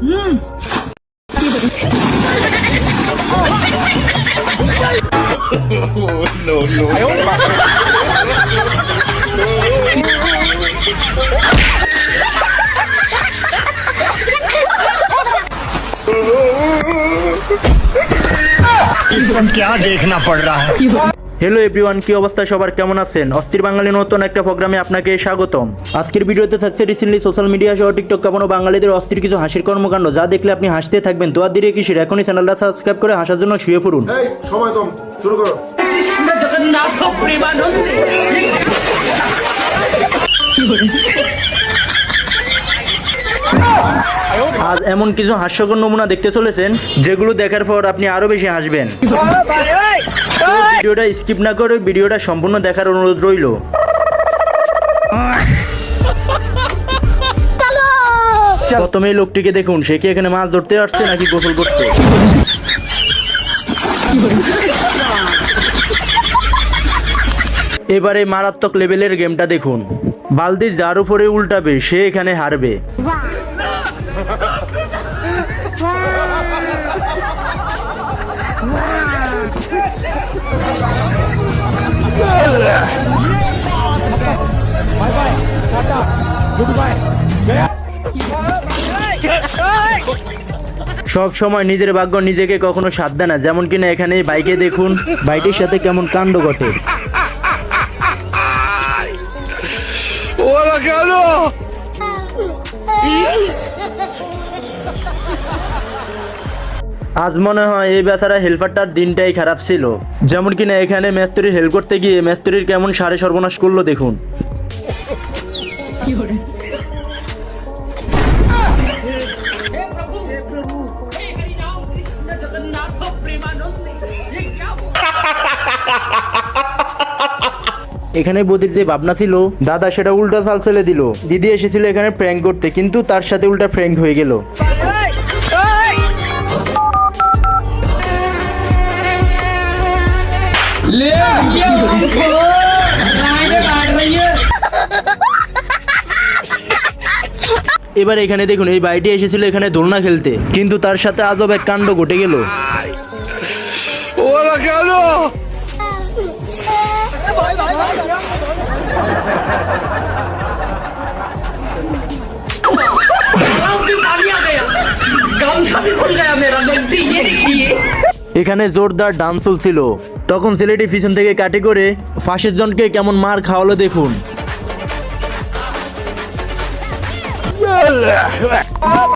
क्या देखना पड़ रहा है? হ্যালো এভরিওয়ান কি অবস্থা? সবার কেমন আছেন? অস্থির বাঙালি নতুন একটা প্রোগ্রামে আপনাকে স্বাগতম। আজকের ভিডিওতে থাকছে রিসেন্টলি সোশ্যাল মিডিয়া সহ টিকটক কাপানো বাঙালিদের অস্থির কিছু হাসির কর্মকাণ্ড। যা দেখলে আপনি হাসতে থাকবেন। তো আর দিরে কিসের এখনই চ্যানেলটা সাবস্ক্রাইব করে হাসার জন্য শুয়ে পড়ুন। এই সময় কম শুরু করো। আজ এমন কিছু হাস্যকর নমুনা দেখতে চলেছেন যেগুলো দেখার পর আপনি আরও বেশি হাসবেন। ভিডিওটা স্কিপ না করে ভিডিওটা সম্পূর্ণ দেখার অনুরোধ রইল। প্রথমে লোকটিকে দেখুন, সে কি এখানে মাছ ধরতে আসছে নাকি গোসল করতে? এবারে মারাত্মক লেভেলের গেমটা দেখুন। বালদি যার উপরে উল্টাবে, সে এখানে হারবে। সব সময় নিজের ভাগ্য নিজেকে কখনো সাথ দেয় না। যেমন কিনা এখানে বাইকে দেখুন বাইকের সাথে কেমন কাণ্ড ঘটে। আজ মনে হয় এই বেচারা হেল্পারটার দিনটাই খারাপ ছিল। যেমন কিনা এখানে মেস্তুরির হেল্প করতে গিয়ে মেস্তুরির কেমন সারে সর্বনাশ করল দেখুন। এখানে বদির যে ভাবনা ছিল দাদা সেটা উল্টা চাল ছেলে দিল দিদি এসেছিল এখানে প্র্যাঙ্ক করতে কিন্তু তার সাথে উল্টা প্র্যাঙ্ক হয়ে গেল এবার এখানে দেখুন এই বাড়িটি এসেছিল এখানে দোলনা খেলতে। কিন্তু তার সাথে আজব এক কাণ্ড ঘটে গেল। এখানে জোরদার ডান্স চলছিল তখন ছেলেটি পিছন থেকে কাটি করে ফাঁসের জনকে কেমন মার খাওয়ালো দেখুন। ลย